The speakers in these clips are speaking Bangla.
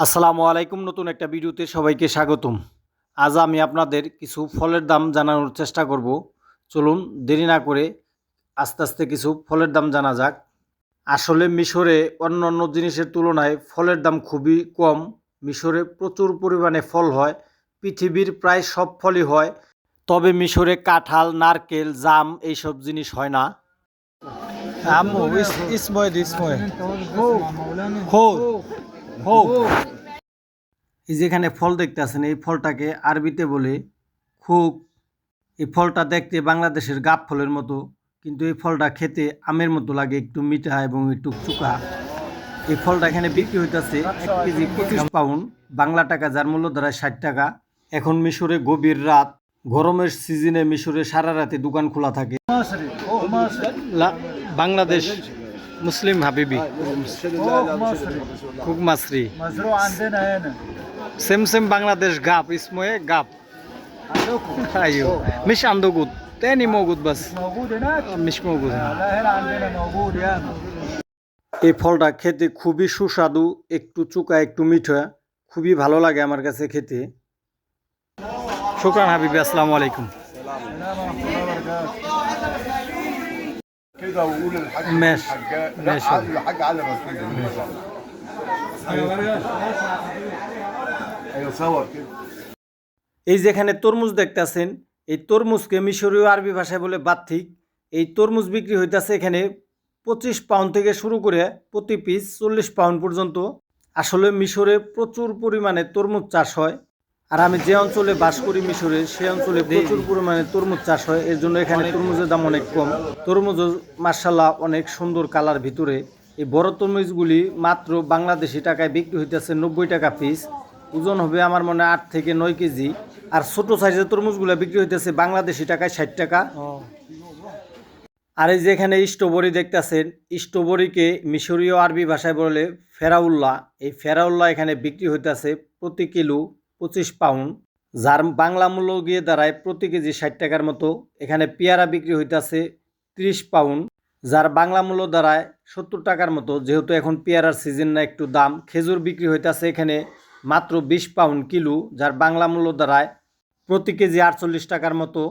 আসসালামু আলাইকুম। নতুন একটা ভিডিওতে সবাইকে স্বাগতম। আজ আমি আপনাদের কিছু ফলের দাম জানানোর চেষ্টা করব। চলুন দেরি না করে আস্তে আস্তে কিছু ফলের দাম জানা যাক। আসলে মিশরে অন্য অন্য জিনিসের তুলনায় ফলের দাম খুবই কম। মিশরে প্রচুর পরিমাণে ফল হয়। পৃথিবীর প্রায় সব ফলই হয়। তবে মিশরে কাঁঠাল নারকেল জাম এইসব জিনিস হয় না। আম্মু ইসময় ইসময় এই যেখানে ফল দেখতে আছেন এই ফলটাকে আরবিতে বলে খুব এই ফলটা দেখতে বাংলাদেশের গাপ ফলের মতো কিন্তু এই ফলটা খেতে আমের মতো লাগে একটু মিঠা এবং একটু চুকা। এই ফলটা এখানে বিক্রি হইতেছে এক কেজি পঁচিশ পাউন্ড বাংলা টাকা যার মূল্য দ্বারা ষাট টাকা। এখন মিশরে গভীর রাত গরমের সিজনে মিশরে সারা রাতে দোকান খোলা থাকে। বাংলাদেশ মুসলিম হাবিবি فوق مصري খুব মাসরি مزروع عندنا هنا সেম সেম বাংলাদেশ গাপ ইসময়ে গাপ عندكم ايوه مش عندكم تاني موجود بس موجود هناك مش موجود هنا. لا هنا عندنا موجود ياما এই ফলটা খেতে খুবই সুস্বাদু একটু চুকা একটু মিঠা খুবই ভালো লাগে আমার কাছে খেতে শুক্রান হাবিবি আসসালামু আলাইকুম كده وقول الحاج ماشي. الحاج ماشي. لا الحاج علي رسول الله ايوه صور كده এই যেখানে তরমুজ দেখতেছেন এই তরমুজকে মিশরীয় আরবি ভাষায় বলে বাত্থিক এই তরমুজ বিক্রি হইতাছে এখানে পঁচিশ পাউন্ড থেকে শুরু করে প্রতি পিস চল্লিশ পাউন্ড পর্যন্ত আসলে মিশরে প্রচুর পরিমাণে তরমুজ চাষ হয় আর আমি যে অঞ্চলে বাস করি মিশরে সেই অঞ্চলে প্রচুর পরিমাণে তরমুজ চাষ হয়। এর জন্য এখানে তরমুজের দাম অনেক কম। তরমুজ মার্শাল্লাহ অনেক সুন্দর কালার ভিতরে। এই বড় তরমুজগুলি মাত্র বাংলাদেশি টাকায় বিক্রি হইতেছে নব্বই টাকা পিস ওজন হবে আমার মনে হয় আট থেকে নয় কেজি। আর ছোট সাইজের তরমুজগুলো বিক্রি হইতেছে বাংলাদেশি টাকায় ষাট টাকা। আর এই যে এখানে স্ট্রবেরি দেখতেছেন স্ট্রবেরিকে মিশরীয় আরবি ভাষায় বলে ফেরাউল্লাহ। এই ফেরাউল্লাহ এখানে বিক্রি হইতেছে প্রতি কিলো পঁচিশ পাউন্ড। যার বাংলা মূল্য গিয়ে দাঁড়ায় প্রতি কেজি ষাট টাকার মতো। এখানে পেয়ারা বিক্রি হইতেছে ত্রিশ পাউন্ড। যার বাংলা মূল্য দাঁড়ায় সত্তর টাকার মতো। যেহেতু এখন পেয়ারার সিজন না একটু দাম, খেজুর বিক্রি হইতেছে এখানে মাত্র বিশ পাউন্ড কিলো। যার বাংলা মূল্য দাঁড়ায় প্রতি কেজি আটচল্লিশ টাকার মতো।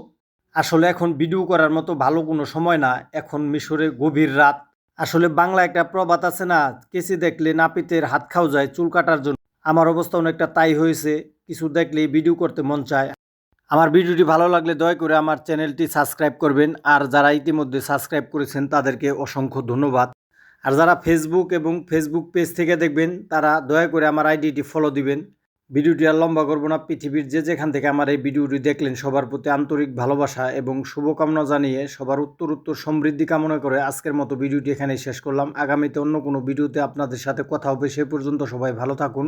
আসলে এখন ভিডিও করার মতো ভালো কোনো সময় না। এখন মিশরে গভীর রাত। আসলে বাংলা একটা প্রবাদ আছে না কেসি দেখলে নাপিতের হাত খাও যায় চুল কাটার জন্য। আমার অবস্থা অনেকটা তাই হয়েছে। কিছু দেখলে ভিডিও করতে মন চায়। আমার ভিডিওটি ভালো লাগলে দয়া করে আমার চ্যানেলটি সাবস্ক্রাইব করবেন। আর যারা ইতিমধ্যে সাবস্ক্রাইব করেছেন, তাদেরকে অসংখ্য ধন্যবাদ। আর যারা ফেসবুক এবং ফেসবুক পেজ থেকে দেখবেন, তারা দয়া করে আমার আইডিটি ফলো দিবেন। ভিডিওটি আর লম্বা করব না। পৃথিবীর যে যেখান থেকে আমার এই ভিডিওটি দেখলেন, সবার প্রতি আন্তরিক ভালোবাসা এবং শুভকামনা জানিয়ে সবার উত্তর উত্তর সমৃদ্ধি কামনা করে আজকের মতো ভিডিওটি এখানেই শেষ করলাম। আগামীতে অন্য কোনো ভিডিওতে আপনাদের সাথে কথা হবে সে পর্যন্ত সবাই ভালো থাকুন।